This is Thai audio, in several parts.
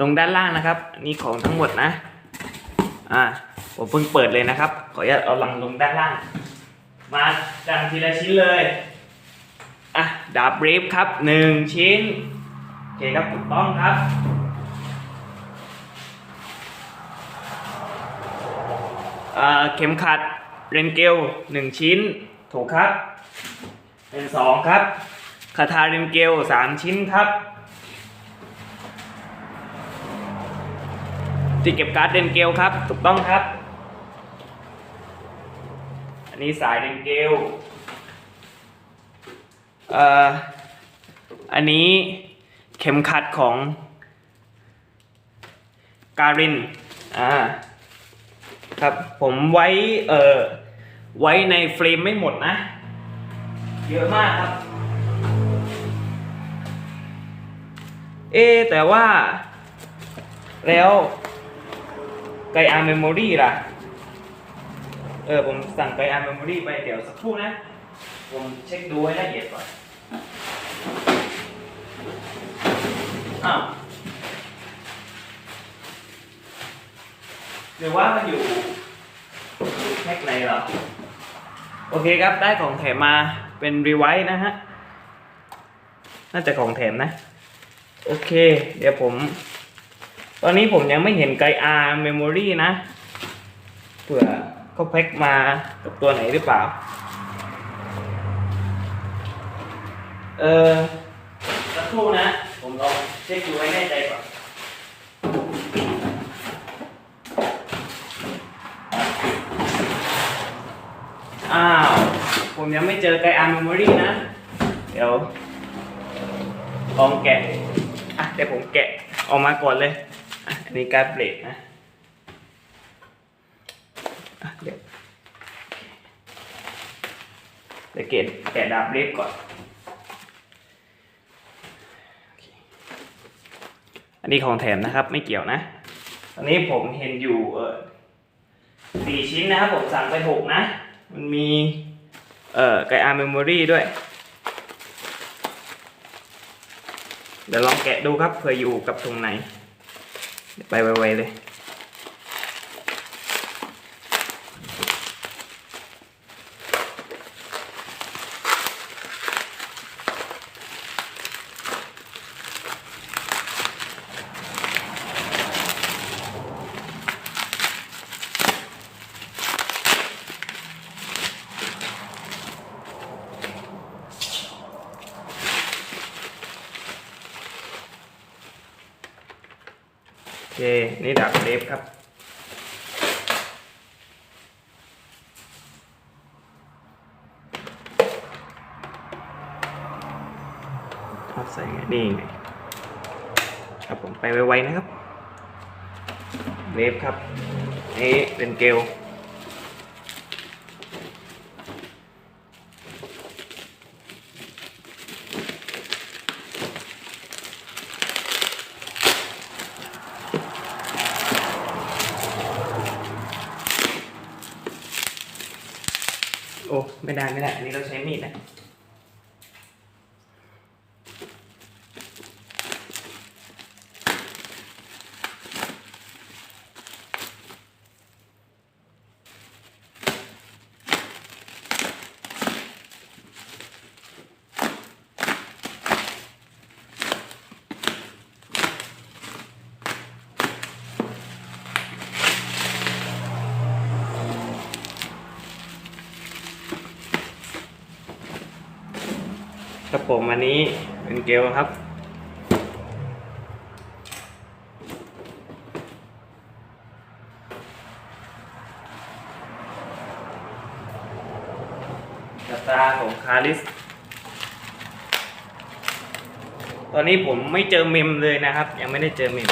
ลงด้านล่างนะครับนี่ของทั้งหมดนะอ่าผมเพิ่งเปิดเลยนะครับ ขออนุญาตเอาลังลงด้านล่าง มาจังทีละชิ้นเลยอะดาบเบรฟครับหนึ่งชิ้นโอเคครับถูกต้องครับอ่าเข็มขัดเรนเกลหนึ่งชิ้น ถูกครับ เป็นสองครับคาทาเรนเกลสามชิ้นครับ ที่เก็บการ์ดเรนเกลครับ ถูกต้องครับ อันนี้สายเรนเกลเอ่ออันนี้เข็มขัดของ การิน อ่า ครับ ผมไว้ เอ่อ ไว้ในเฟรมไม่หมดนะ เยอะมากครับ เอ แต่ว่า แล้ว ไกอาร์เมมโมรี่ล่ะ เออ ผมสั่งไกอาร์เมมโมรี่ไปเดี๋ยวสักครู่นะ ผมเช็คดูให้ละเอียดก่อน อ้าวหรือว่ามันอยู่แพ็คไหนเหรอ โอเคครับ ได้ของแถมมาเป็นรีไวท์นะฮะ น่าจะของแถมนะ โอเค เดี๋ยวผม อนนี้ผมยังไม่เห็นไกอาร์เมมโมรี่นะ เผื่อเขาแพ็คมากับตัวไหนหรือเปล่า เออสักครู่นะ ผมลองเช็คดูให้แน่ใจก่อนอ้าว ผมยังไม่เจอไกอาร์เมมโมรี่นะ เดี๋ยวลองแกะ อะเดี๋ยวผมแกะออกมาก่อนเลย นนี้การเบรกนะเดี๋ยวเดี๋ยวเกะแกะดาบเบรกก่อน อันนี้ของแถมนะครับไม่เกี่ยวนะตอนนี้ผมเห็นอยู่เออสี่ชิ้นนะครับผมสั่งไปหกนะ มันมีเอ่อไกอาร์เมมโมรี่ด้วย เดี๋ยวลองแกะดูครับเผื่ออยู่กับตรงไหน ไปไวๆเลย เค นี่ดาบเล็บครับเอาใส่ไงนี่ไงครับผมไปไวๆนะครับเวฟครับ นี่เป็นเกล โอ้ ไม่ได้ไม่ได้ อันนี้เราใช้มีดนะ ครับผมอันนี้เป็นเกลครับกระตาของคาริส ตอนนี้ผมไม่เจอเมมเลยนะครับ ยังไม่ได้เจอเมม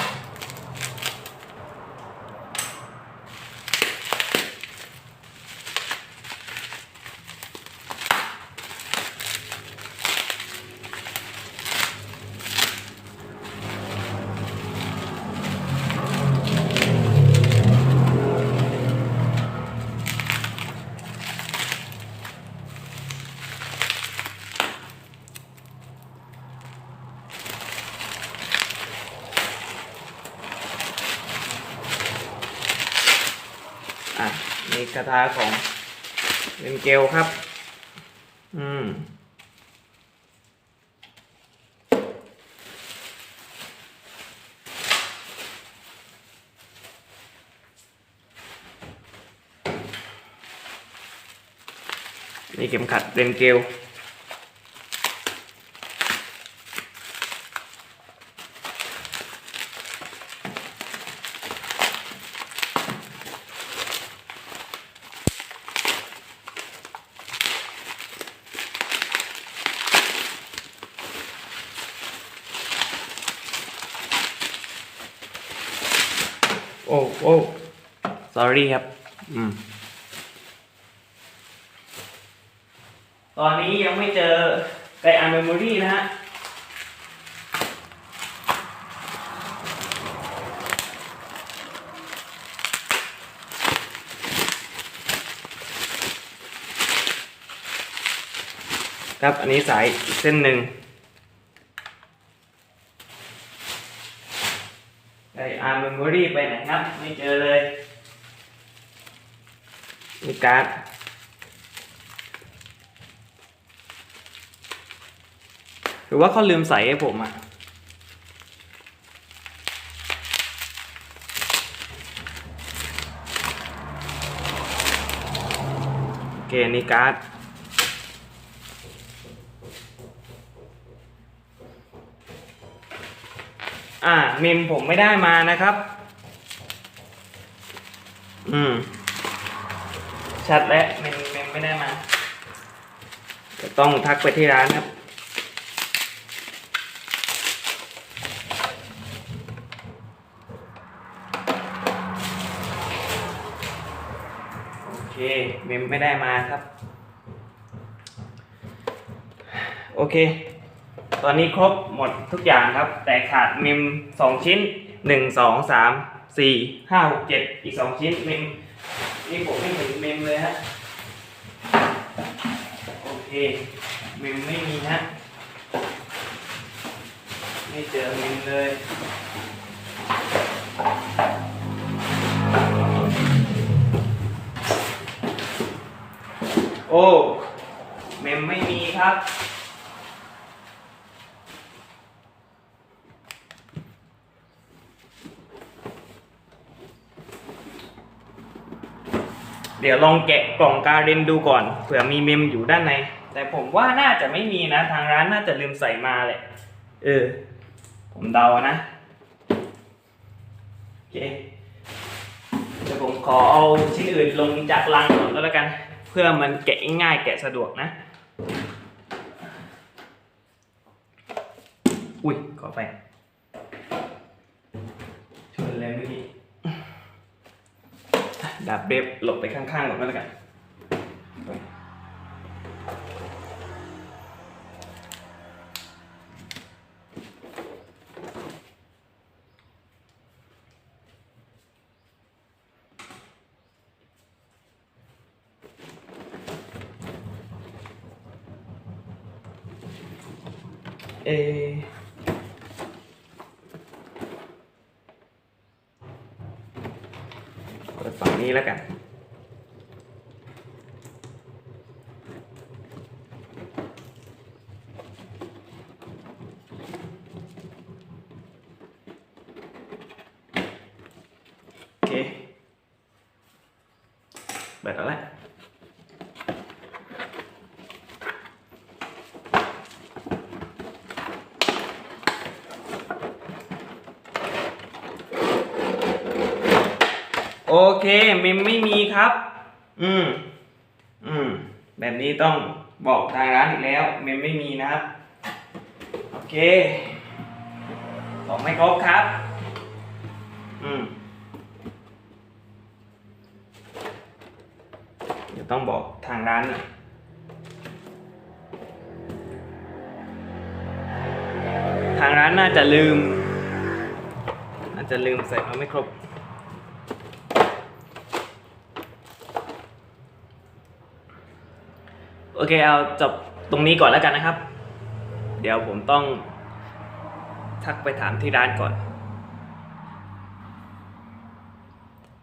โนี่คาถาของเลนเกลครับ อืม นี่เข็มขัดเรนเกล อ้โอ้ sorry ครับ อืม ตอนนี้ยังไม่เจอไกอาร์เมมโมรีนะฮะ ครับ อันนี้สายอีกเส้นหนึ่งไก อาร์เมมโมรีไปไหนครับ ไม่เจอเลยมีการ์ดหรือว่าเขาลืมใส่ให้ผมอะโอเคนนี่การ์ด อ่าเมมผมไม่ได้มานะครับ อืม ชัดแล้วเมมเมมไม่ได้มาจะต้องทักไปที่ร้านครับ โอเค เมมไม่ได้มาครับ โอเค ตอนนี้ครบหมดทุกอย่างครับ แต่ขาดเมมสองชิ้นหนึ่งสองสามสี่ห้าหกเจ็ดอีกสองชิ้นเมมนี่ผมไม่เห็นเมมเลยฮะโอเคเมมไม่มีฮะไม่เจอเมมเลยโอ้เมมไม่มีครับ เดี๋ยวลองแกะกล่องการเรนดูก่อนเผื่อมีเมมอยู่ด้านใน แต่ผมว่าน่าจะไม่มีนะ ทางร้านน่าจะลืมใส่มาแหละ เออ ผมเดานะโอเคเดี๋ยวผมขอเอาชิ้นอื่นลงจากลังก่อนก็แล้วกัน เพื่อมันแกะง่ายแกะสะดวกนะ อุ้ยขอไปชนเลยเมื่อกี้ ดาบเบฟหลบไปข้างๆก่อนก็แล้วกันเอเปิด ฝั่งนี้แล้วกัน โอเคเปิดแล้วแหละ โอเคเมมไม่มีครับ อืม อืม แบบนี้ต้องบอกทางร้านอีกแล้ว เมมไม่มีนะครับ โอเคบอกไม่ครบครับ อืมเดี๋ยวต้องบอกทางร้านทางร้านน่าจะลืม น่าจะลืมใส่มาไม่ครบ โอเคเอาจบตรงนี้ก่อนแล้วกันนะครับ เดี๋ยวผมต้องทักไปถามที่ร้านก่อน